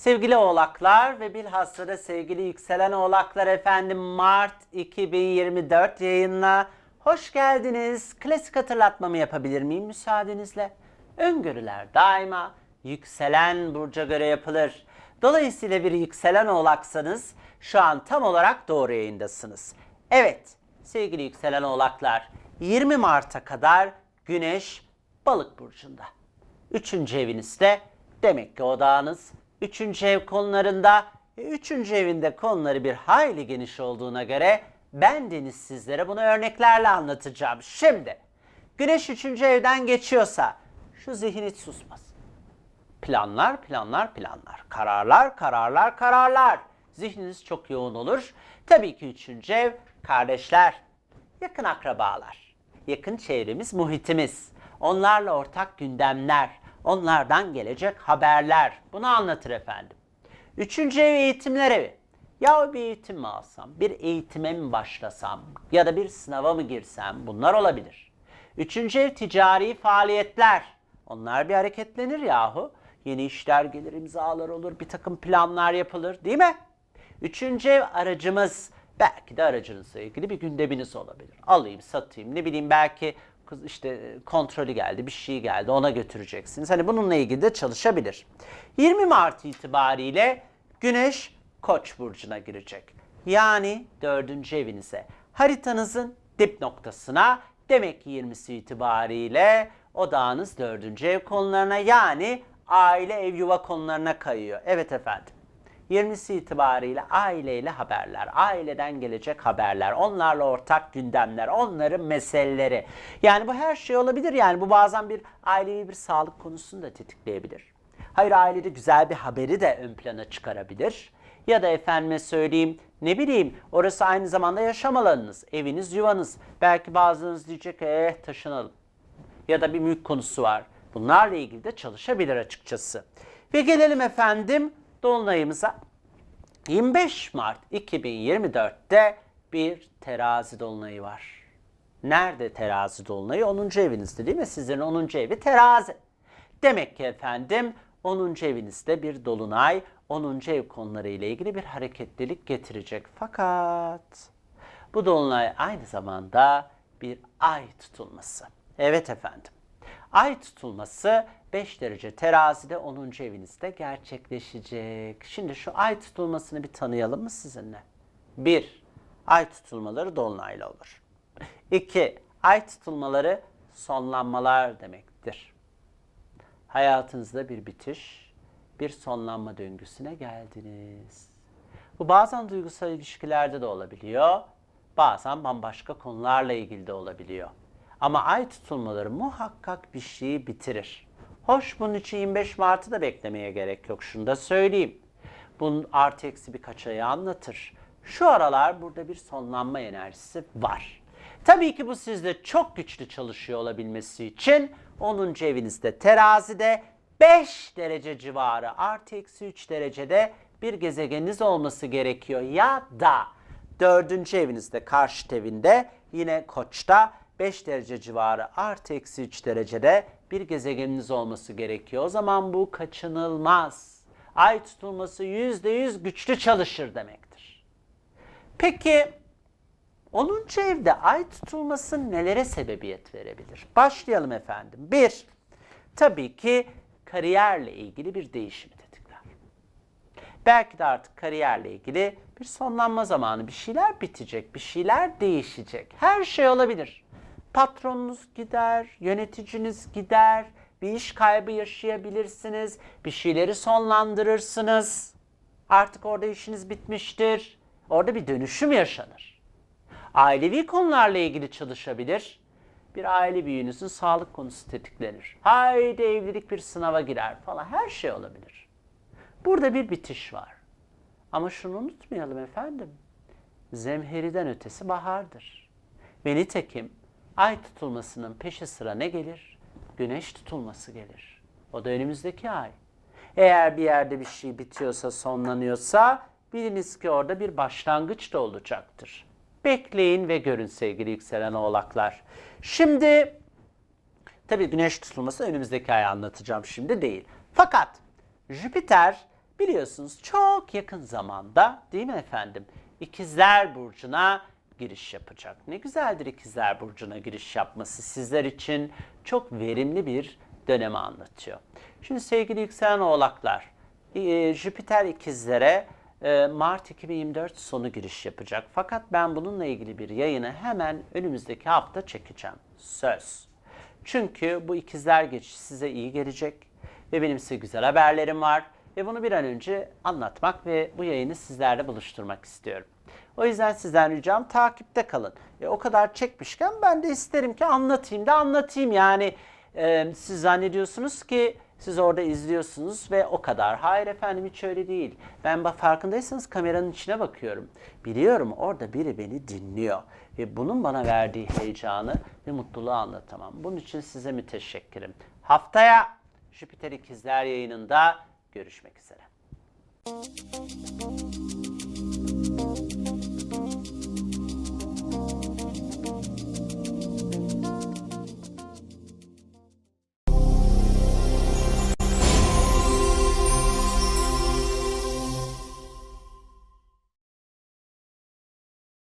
Sevgili oğlaklar ve bilhassa da sevgili yükselen oğlaklar efendim Mart 2024 yayınına hoş geldiniz. Klasik hatırlatmamı yapabilir miyim müsaadenizle? Öngörüler daima yükselen burca göre yapılır. Dolayısıyla bir yükselen oğlaksanız şu an tam olarak doğru yayındasınız. Evet sevgili yükselen oğlaklar 20 Mart'a kadar Güneş balık burcunda. Üçüncü evinizde demek ki odağınız üçüncü ev konularında e, üçüncü evinde konuları bir hayli geniş olduğuna göre ben Deniz sizlere bunu örneklerle anlatacağım. Şimdi güneş üçüncü evden geçiyorsa şu zihin hiç susmaz. Planlar, planlar, planlar. Kararlar, kararlar, kararlar. Zihniniz çok yoğun olur. Tabii ki üçüncü ev kardeşler, yakın akrabalar, yakın çevremiz, muhitimiz. Onlarla ortak gündemler, onlardan gelecek haberler. Bunu anlatır efendim. Üçüncü ev eğitimler evi. Ya bir eğitim mi alsam, bir eğitime mi başlasam ya da bir sınava mı girsem bunlar olabilir. Üçüncü ev ticari faaliyetler. Onlar bir hareketlenir yahu. Yeni işler gelir, imzalar olur, bir takım planlar yapılır değil mi? Üçüncü ev aracımız. Belki de aracınızla ilgili bir gündeminiz olabilir. Alayım, satayım, ne bileyim belki kız işte kontrolü geldi, bir şey geldi ona götüreceksiniz. Hani bununla ilgili de çalışabilir. 20 Mart itibariyle Güneş Koç burcuna girecek. Yani dördüncü evinize. Haritanızın dip noktasına demek ki 20'si itibariyle odağınız dördüncü ev konularına yani aile ev yuva konularına kayıyor. Evet efendim. 20'si itibariyle aileyle haberler, aileden gelecek haberler, onlarla ortak gündemler, onların meseleleri. Yani bu her şey olabilir. Yani bu bazen bir ailevi bir sağlık konusunu da tetikleyebilir. Hayır ailede güzel bir haberi de ön plana çıkarabilir. Ya da efendime söyleyeyim ne bileyim orası aynı zamanda yaşam alanınız, eviniz, yuvanız. Belki bazılarınız diyecek eh taşınalım ya da bir mülk konusu var. Bunlarla ilgili de çalışabilir açıkçası. Ve gelelim efendim dolunayımıza. 25 Mart 2024'te bir terazi dolunayı var. Nerede terazi dolunayı? 10. evinizde değil mi? Sizin 10. evi terazi. Demek ki efendim 10. evinizde bir dolunay 10. ev konuları ile ilgili bir hareketlilik getirecek. Fakat bu dolunay aynı zamanda bir ay tutulması. Evet efendim. Ay tutulması 5 derece terazide 10. evinizde gerçekleşecek. Şimdi şu ay tutulmasını bir tanıyalım mı sizinle? 1. Ay tutulmaları dolunayla olur. 2. Ay tutulmaları sonlanmalar demektir. Hayatınızda bir bitiş, bir sonlanma döngüsüne geldiniz. Bu bazen duygusal ilişkilerde de olabiliyor. Bazen bambaşka konularla ilgili de olabiliyor. Ama ay tutulmaları muhakkak bir şeyi bitirir. Hoş bunun için 25 Mart'ı da beklemeye gerek yok. Şunu da söyleyeyim. Bunun artı eksi birkaç ayı anlatır. Şu aralar burada bir sonlanma enerjisi var. Tabii ki bu sizde çok güçlü çalışıyor olabilmesi için 10. evinizde terazide 5 derece civarı artı eksi 3 derecede bir gezegeniniz olması gerekiyor. Ya da 4. evinizde karşıt evinde yine koçta 5 derece civarı artı eksi 3 derecede bir gezegeniniz olması gerekiyor. O zaman bu kaçınılmaz. Ay tutulması %100 güçlü çalışır demektir. Peki 10. evde ay tutulması nelere sebebiyet verebilir? Başlayalım efendim. 1. Tabii ki kariyerle ilgili bir değişimi tetikler. Belki de artık kariyerle ilgili bir sonlanma zamanı, bir şeyler bitecek, bir şeyler değişecek. Her şey olabilir. Patronunuz gider, yöneticiniz gider, bir iş kaybı yaşayabilirsiniz, bir şeyleri sonlandırırsınız. Artık orada işiniz bitmiştir. Orada bir dönüşüm yaşanır. Ailevi konularla ilgili çalışabilir. Bir aile büyüğünüzün sağlık konusu tetiklenir. Haydi evlilik bir sınava girer falan her şey olabilir. Burada bir bitiş var. Ama şunu unutmayalım efendim. Zemheriden ötesi bahardır. Ve nitekim ay tutulmasının peşi sıra ne gelir? Güneş tutulması gelir. O da önümüzdeki ay. Eğer bir yerde bir şey bitiyorsa, sonlanıyorsa biliniz ki orada bir başlangıç da olacaktır. Bekleyin ve görün sevgili yükselen oğlaklar. Şimdi tabii güneş tutulması önümüzdeki ay anlatacağım şimdi değil. Fakat Jüpiter biliyorsunuz çok yakın zamanda değil mi efendim? İkizler Burcu'na giriş yapacak. Ne güzeldir İkizler Burcu'na giriş yapması sizler için çok verimli bir dönemi anlatıyor. Şimdi sevgili yükselen oğlaklar, e, Jüpiter ikizlere e, Mart 2024 sonu giriş yapacak. Fakat ben bununla ilgili bir yayını hemen önümüzdeki hafta çekeceğim. Söz. Çünkü bu ikizler geçişi size iyi gelecek ve benim size güzel haberlerim var ve bunu bir an önce anlatmak ve bu yayını sizlerle buluşturmak istiyorum. O yüzden sizden ricam takipte kalın. E, o kadar çekmişken ben de isterim ki anlatayım da anlatayım. Yani e, siz zannediyorsunuz ki siz orada izliyorsunuz ve o kadar. Hayır efendim hiç öyle değil. Ben farkındaysanız kameranın içine bakıyorum. Biliyorum orada biri beni dinliyor. Ve bunun bana verdiği heyecanı ve mutluluğu anlatamam. Bunun için size müteşekkirim. Haftaya Jüpiter İkizler yayınında görüşmek üzere.